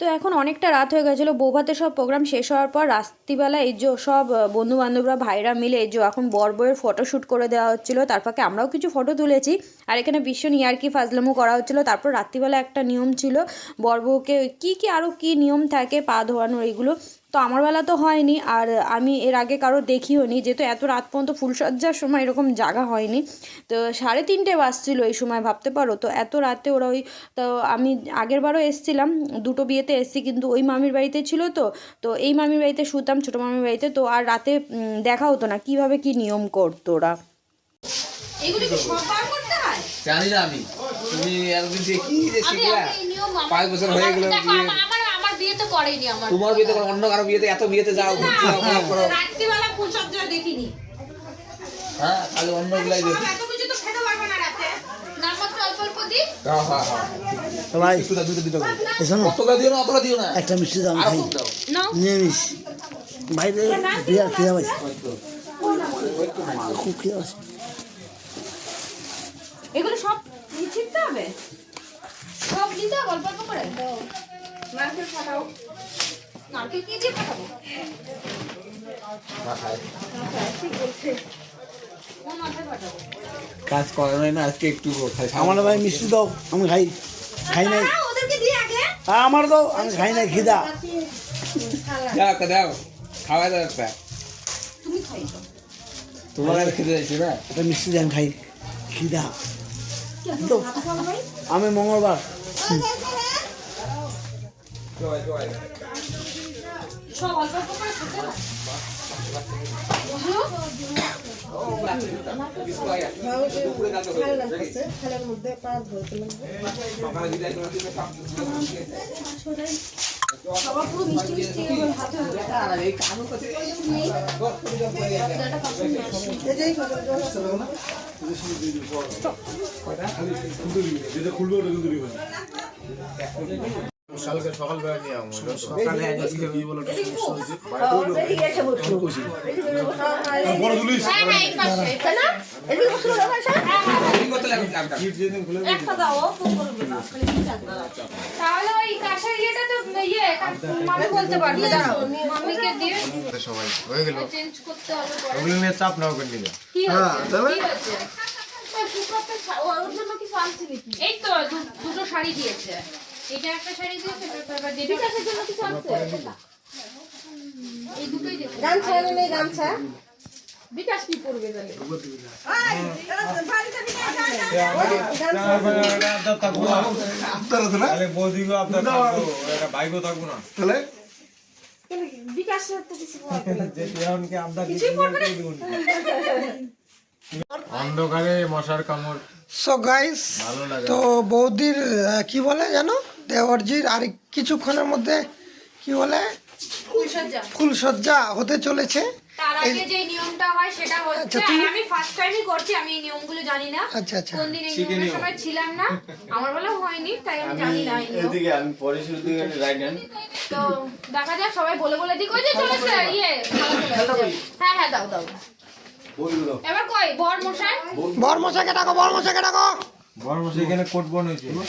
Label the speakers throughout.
Speaker 1: তো এখন অনেকটা রাত হয়ে গেছিল বৌভাতে সব প্রোগ্রাম শেষ হওয়ার পর রাত্রিবেলা এই যে সব বন্ধু বান্ধবরা ভাইরা মিলে এই যে এখন বর বইয়ের ফটো শ্যুট করে দেওয়া হচ্ছিল তারপরে আমরাও কিছু ফটো তুলেছি। আর এখানে ভীষণ ইয়ারকি ফাজলামো করা হচ্ছিল, তারপর রাত্রিবেলা একটা নিয়ম ছিল, বর বউকে কী কী আরও কী নিয়ম থাকে পা ধোয়ানোর, এইগুলো তো আমার বেলা তো হয়নি আর আমি এর আগে কারও দেখিও নি যেহেতু এত রাত পর্যন্ত ফুলসজ্জার সময় এরকম জাগা হয়নি। তো সাড়ে তিনটে বাজছিল এই সময় ভাবতে পারো? তো এত রাতে ওরা ওই তো আমি আগের বারও এসেছিলাম দুটো বিয়েতে এসেছি কিন্তু ওই মামির বাড়িতে ছিল তো তো এই মামির বাড়িতে শুতাম ছোটো মামির বাড়িতে তো আর রাতে দেখা হতো না কীভাবে কি নিয়ম করতো ওরা?
Speaker 2: এগুলো কি সবার করতে হয়?
Speaker 3: জানি না আমি। তুমি একদিন দেখি যে শিখলা পাঁচ বছর হয়ে গেল
Speaker 2: বিয়েতে করেনি আমার
Speaker 3: তোমার বিয়েতে করো অন্য কারও বিয়েতে এত বিয়েতে যাও ঘুরতে যাও খারাপ করো।
Speaker 2: রাত্রিবেলা ফুলসজ্জা দেখিনি।
Speaker 3: হ্যাঁ তাহলে অন্য গুলাই দেখি।
Speaker 2: এত কিছু তো খেতে পারব না রাতে। না মাত্র অল্প অল্প দিই
Speaker 3: হ্যাঁ হ্যাঁ হ্যাঁ।
Speaker 4: ভাই
Speaker 3: দুটো দিও না অতটা দিও না।
Speaker 4: একটা মিষ্টি
Speaker 3: দাও
Speaker 4: ভাই। রে খিদা খিদা পাইছে খুব
Speaker 2: এগুলো সব ছিটতে হবে? সব হবে অল্প অল্প করে? নারকেল ফাটাও। নারকেল কি দিয়ে ফাটাবো? কোন মাথায় ফাটাবো?
Speaker 3: কাজ করে নাই না আজকে একটু খাই।
Speaker 4: আমার ভাই মিষ্টি দাও আমি খাই খাই নাই। আ, আমার দাও আমি খাই নাই খিদা।
Speaker 3: দাও দাও? খাওয়া দাও একটা। তোমার আর খেতে যাচ্ছি না?
Speaker 4: একটা মিষ্টি আমি খাই খিদা। দাও। আমি মঙ্গলবার।
Speaker 2: সব অল্প অল্প করে খেতে সবার পুরো মিষ্টি মিষ্টি হাতে হবে
Speaker 5: কালকে সকালবেলা নিয়ে আমার
Speaker 3: সকালে আজকে কি বলো
Speaker 2: হ্যাঁ হ্যাঁ ইয়ে
Speaker 5: হয়ে চাপ নাও করে
Speaker 2: হয়েছে এই তো দুটো শাড়ি দিয়েছে এটা একটা শাড়ি দিয়েছে এটা একটা আবার জন্য কিছু আনছে এই দুটোই দিয়েছে গামছা নেই গামছা। বিকাশ কি করবে তাহলে?
Speaker 5: বৌদিগো থাকব একটা বাইকও থাকব না।
Speaker 2: বিকাশের তো কিছু
Speaker 5: যে এখন কি আপনার অন্ধকারে মশার কামড়।
Speaker 6: সো গাইস তো বৌদির কি বলে জানো দেওয়ারজির আর কিছুক্ষণের মধ্যে কি বলে?
Speaker 2: ফুলসজ্জা
Speaker 6: হতে চলেছে।
Speaker 2: তার আগে যে নিয়মটা হয় সেটা হচ্ছে
Speaker 6: আচ্ছা, তুমি-
Speaker 2: আর আমি ফার্স্ট টাইমই করছি আমি এই নিয়মগুলো জানি না।
Speaker 6: আচ্ছা আচ্ছা।
Speaker 2: কোন দিন এই নিয়মের সময় ছিলাম না আমার বেলাও হয়নি তাই আমি জানি না এই নিয়ম।
Speaker 5: আমি পরে শুরু দিকে রাইট হ্যান্ড
Speaker 2: তো দেখা যাক সবাই বলে বলে দিক। ওই যে চলেছে ইয়ে খাওয়া চলে এসেছে। হ্যাঁ হ্যাঁ দাও দাও। এবার কই? বর মশাই
Speaker 6: বর মশাকে ডাকো বর মশাকে ডাকো।
Speaker 5: বড় মশাই এখানে কোট বনেছে হ্যাঁ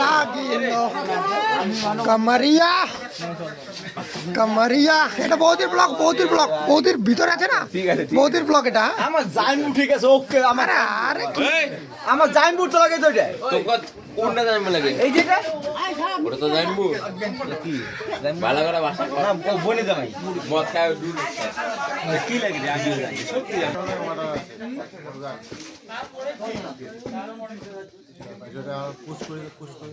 Speaker 6: লাগিল কামারিয়া। কামারিয়া। এটা বৌদির ব্লক বৌদির ব্লক। বৌদির ভিতরে আছে না?
Speaker 3: ঠিক আছে, ঠিক
Speaker 6: বৌদির ব্লক এটা।
Speaker 7: আমার জাইনবু ঠিক আছে ওকে আমার
Speaker 6: আরে
Speaker 7: আমার জাইনবু তো লাগে তো এটা।
Speaker 3: কোনটা লাগে?
Speaker 7: এই যেটা
Speaker 3: ওটা তো ভালো করে বাসা
Speaker 7: না বনে জামাই
Speaker 3: মদ খায়
Speaker 7: কি লাগে রে? আগে সত্যি
Speaker 5: পুশ করে পুশ করে।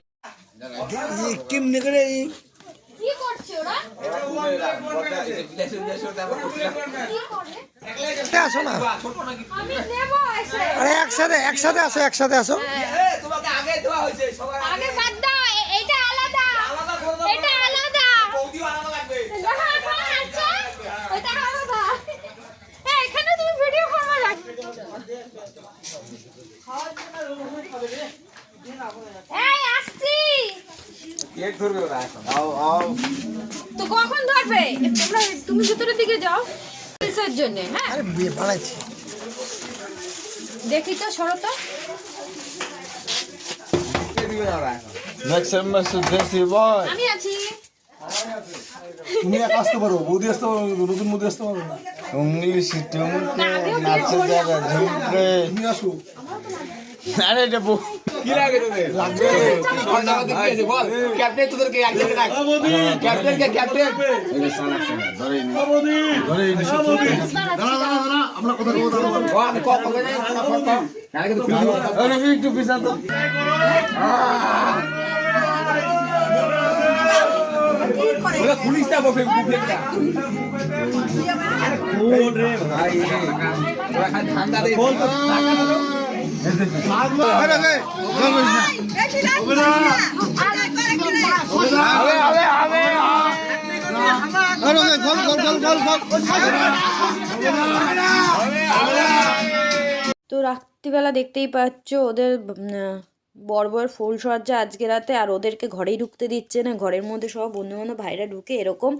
Speaker 4: কেমনে করে
Speaker 6: এ, আসো না আরে একসাথে একসাথে আসো একসাথে আসো।
Speaker 5: আও আও।
Speaker 2: তো কখন ধরবে? তোমরা তুমি ভিতরের দিকে যাও কিসের জন্য হ্যাঁ?
Speaker 6: আরে বিয়ে বাড়াইছি
Speaker 2: দেখি তো সরো তো।
Speaker 5: নেক্সট সেমিস্টার দেশি বয়
Speaker 2: আমি আছি।
Speaker 4: তুমি এক আসতে পারো বৌদি আসতে পারো নতুন বৌদি আসতে পারো না।
Speaker 5: ইংলিশ টুমকে
Speaker 2: না, আমিও বিয়ে
Speaker 5: নাচে
Speaker 2: করি,
Speaker 5: ঝুমকে
Speaker 4: তুমি আসো।
Speaker 5: আরে এটা বউ
Speaker 7: কি লাগে তোদের লাগবে বল ক্যাপ্টেন তোদেরকে এক জায়গায় রাখ ক্যাপ্টেন কে ক্যাপ্টেন
Speaker 5: একটু পিছা তো
Speaker 7: ওরা পুলিশ না কোন রে ভাই ওরা খালি ঠান্ডা বল
Speaker 1: তো রাত্রিবেলা দেখতেই পাচ্ছ ওদের বড় বড় ফুলসজ্জা আজকে রাতে, আর ওদেরকে ঘরেই ঢুকতে দিচ্ছে না। ঘরের মধ্যে সব বন্ধু বান্ধব ভাইরা ঢুকে এরকম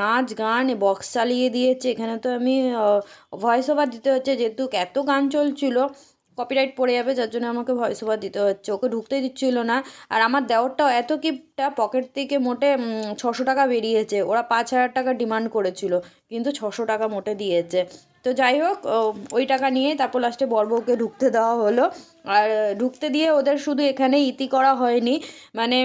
Speaker 1: নাচ গান বক্স চালিয়ে দিয়েছে। এখানে তো আমি ভয়েস ওভার দিতে হচ্ছে, যেহেতু এত গান চলছিল কপিরাইট পড়ে যাবে, যার জন্য আমাকে ভয়েস ওভার দিতে হচ্ছে। ওকে ঢুকতে দিচ্ছিল না। আর আমার দেওয়ারটাও এত কিপটা পকেট থেকে মোটে ছশো টাকা বেরিয়েছে। ওরা পাঁচ হাজার টাকা ডিমান্ড করেছিল, কিন্তু ছশো টাকা মোটে দিয়েছে। তো যাই হোক ওই টাকা নিয়ে তারপর লাস্টে বর্বকে ঢুকতে দেওয়া হলো। আর, ঢুকতে দিয়ে ওদের শুধু এখানে ইতি করা হয়নি। মানে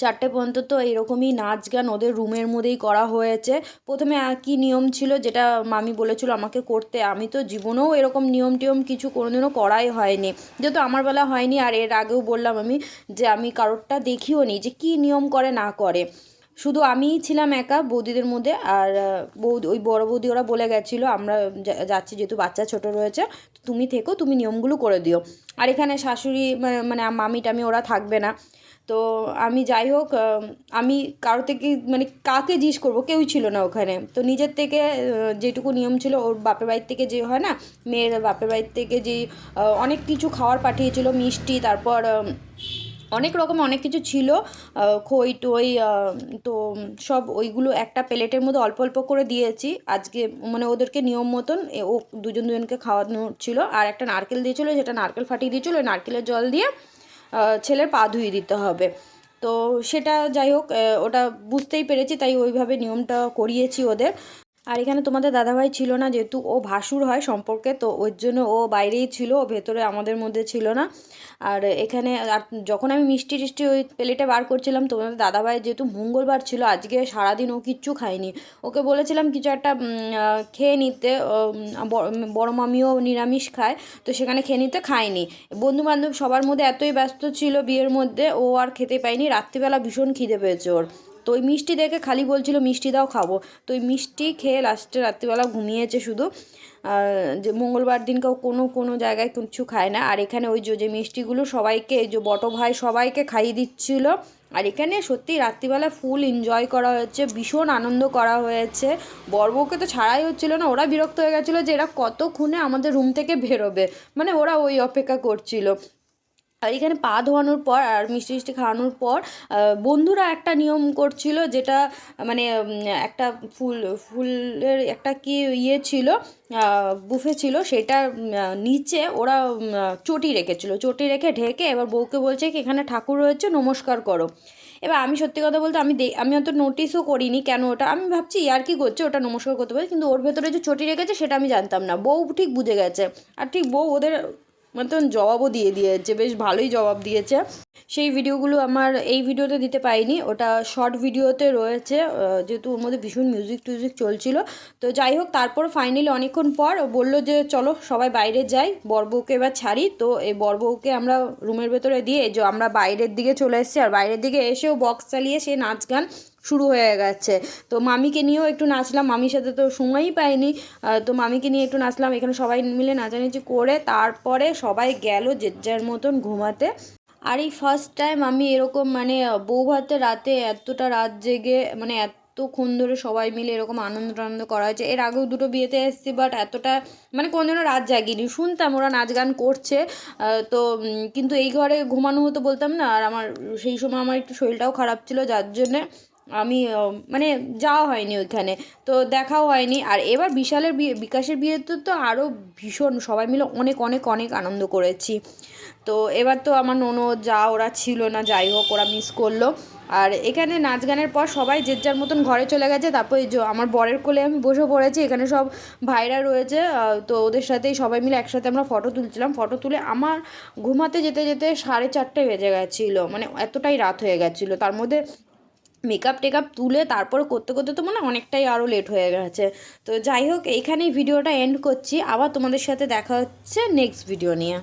Speaker 1: চারটে পর্যন্ত তো এরকমই নাচ গান ওদের রুমের মধ্যেই করা হয়েছে। প্রথমে একই নিয়ম ছিল যেটা মামি বলেছিল আমাকে করতে। আমি তো জীবনেও এরকম নিয়ম টিয়ম কিছু কোনোদিনও করাই হয়নি। যেহেতু আমার বেলা হয়নি, আর এর আগেও বললাম আমি যে আমি কারোরটা দেখিও নি যে কী নিয়ম করে না করে। শুধু আমিই ছিলাম একা বৌদিদের মধ্যে আর বৌদি, ওই বড় বৌদি ওরা বলে গেছিল, আমরা যাচ্ছি যেহেতু বাচ্চা ছোট রয়েছে তুমি থেকো, তুমি নিয়মগুলো করে দিও। আর এখানে শাশুড়ি মানে মানে মামি টামি ওরা থাকবে না। তো আমি যাই হোক আমি কারও থেকে মানে কাকে জিজ্ঞেস করব? কেউই ছিল না ওখানে। তো নিজের থেকে যেটুকু নিয়ম ছিল, ওর বাপের বাড়ির থেকে যে হয় না, মেয়ের বাপের বাড়ির থেকে যে অনেক কিছু খাওয়ার পাঠিয়েছিল, মিষ্টি, তারপর অনেক রকম অনেক কিছু ছিল খই টই তো সব ওইগুলো একটা প্লেটের মধ্যে অল্প অল্প করে দিয়েছি। আজকে মানে ওদেরকে নিয়ম মতন ও দুজন দুজনকে খাওয়ানো ছিল। আর একটা নারকেল দিয়েছিলো যেটা নারকেল ফাটিয়ে দিয়েছিলো নারকেলের জল দিয়ে ছেলের পা ধুয়ে দিতে হবে। তো সেটা যাই হোক ওটা বুঝতেই পেরেছি, তাই ওইভাবে নিয়মটা করিয়েছি ওদের। আর এখানে তোমাদের দাদাভাই ছিল না, যেহেতু ও ভাসুর হয় সম্পর্কে, তো ওর জন্য ও বাইরেই ছিল, ও ভেতরে আমাদের মধ্যে ছিল না। আর এখানে, আর যখন আমি মিষ্টি টিষ্টি ওই প্লেটে বার করছিলাম, তোমাদের দাদাভাই যেহেতু মঙ্গলবার ছিল, আজকে সারাদিন ও কিচ্ছু খায়নি। ওকে বলেছিলাম কিছু একটা খেয়ে নিতে বড় মামিও নিরামিষ খায়, তো সেখানে খেয়ে নিতে খায়নি। বন্ধু বান্ধব সবার মধ্যে এতই ব্যস্ত ছিল বিয়ের মধ্যে, ও আর খেতে পায়নি, রাত্রিবেলা ভীষণ খিদে পেয়েছে ওর। তো ওই মিষ্টি দেখে খালি বলছিল, মিষ্টি দাও, খাব। তো ওই মিষ্টি খেয়ে লাস্টে রাত্রিবেলা ঘুমিয়েছে শুধু। যে মঙ্গলবার দিনকেও কোনো কোনো জায়গায় কিছু খায় না। আর এখানে ওই যে মিষ্টিগুলো সবাইকে, যে বটো ভাই সবাইকে খাইয়ে দিচ্ছিল। আর এখানে সত্যি রাত্রিবেলা ফুল এনজয় করা হয়েছে, ভীষণ আনন্দ করা হয়েছে। বড়বউকে তো ছাড়াই হচ্ছিল না, ওরা বিরক্ত হয়ে গেছিল যে এরা কতক্ষণে আমাদের রুম থেকে বেরোবে। মানে ওরা ওই অপেক্ষা করছিল। আর এখানে পা ধোয়ানোর পর আর মিষ্টি মিষ্টি খাওয়ানোর পর বন্ধুরা একটা নিয়ম করছিল যেটা মানে একটা ফুল, ফুলের একটা কি ইয়ে ছিল বুফে ছিল, সেটা নিচে ওরা চটি রেখেছিল। চটি রেখে ঢেকে এবার বউকে বলছে কি, এখানে ঠাকুর রয়েছে, নমস্কার করো। এবার আমি সত্যি কথা বলতে, আমি দে- আমি অত নোটিসও করিনি কেন ওটা, আমি ভাবছি আর কি করছে, ওটা নমস্কার করতে পারে কিন্তু ওর ভেতরে যে চটি রেখেছে, সেটা আমি জানতাম না। বউ ঠিক বুঝে গেছে। আর ঠিক বউ ওদের মতন জবাবও দিয়ে দিয়েছে, বেশ ভালোই জবাব দিয়েছে। সেই ভিডিওগুলো আমার এই ভিডিওতে দিতে পাইনি ওটা শর্ট ভিডিওতে রয়েছে যেহেতু ওর মধ্যে ভীষণ মিউজিক টিউজিক চলছিল। তো যাই হোক, তারপর ফাইনালি অনেকক্ষণ পর ও বলল যে, চলো সবাই বাইরে যাই বরবউকে এবার ছাড়ি। তো এই বরবউকে আমরা রুমের ভেতরে দিয়ে যে আমরা বাইরের দিকে চলে এসেছি, আর বাইরের দিকে এসেও বক্স চালিয়ে সে নাচ গান শুরু হয়ে গেছে। তো মামিকে নিয়েও একটু নাচলাম, মামির সাথে তো সময়ই পাইনি। তো মামিকে নিয়ে একটু নাচলাম, এখানে সবাই মিলে নাচানাচি করে তারপরে সবাই গেল যে যার মতন ঘুমাতে। আর এই ফার্স্ট টাইম আমি এরকম মানে বউ ভাতে রাতে এতটা রাত জেগে মানে এতক্ষণ ধরে সবাই মিলে এরকম আনন্দ টানন্দ করা হয়েছে। এর আগেও দুটো বিয়েতে এসেছি বাট এতটা মানে কোনোদিনও রাত জাগিনি। শুনতাম ওরা নাচ গান করছে তো কিন্তু এই ঘরে ঘুমানো হতো বলতাম না। আর আমার সেই সময় আমার একটু শরীরটাও খারাপ ছিল, যার জন্যে আমি মানে যাওয়া হয়নি ওইখানে। তো দেখাও হয়নি। আর এবার বিশালের বিয়ে, বিকাশের বিয়েতে তো আরও ভীষণ, সবাই মিলে অনেক অনেক অনেক আনন্দ করেছি। তো এবার তো আমার ননদ, যা ওরা ছিল না, যাই হোক, ওরা মিস করল। আর এখানে নাচ গানের পর সবাই যে যার মতন ঘরে চলে গেছে, তারপর আমার বরের কোলে আমি বসে পড়েছি, এখানে সব ভাইরা রয়েছে তো ওদের সাথেই সবাই মিলে একসাথে আমরা ফটো তুলছিলাম। ফটো তুলে আমার ঘুমাতে যেতে যেতে সাড়ে চারটে বেজে গেছিল মানে এতটাই রাত হয়ে গেছিল। তার মধ্যে মেকআপ টেকআপ তুলে তারপর করতে করতে তো মানে অনেকটাই আরও লেট হয়ে গেছে। তো যাই হোক, এইখানেই ভিডিওটা এন্ড করছি। আবার তোমাদের সাথে দেখা হচ্ছে নেক্সট ভিডিও নিয়ে।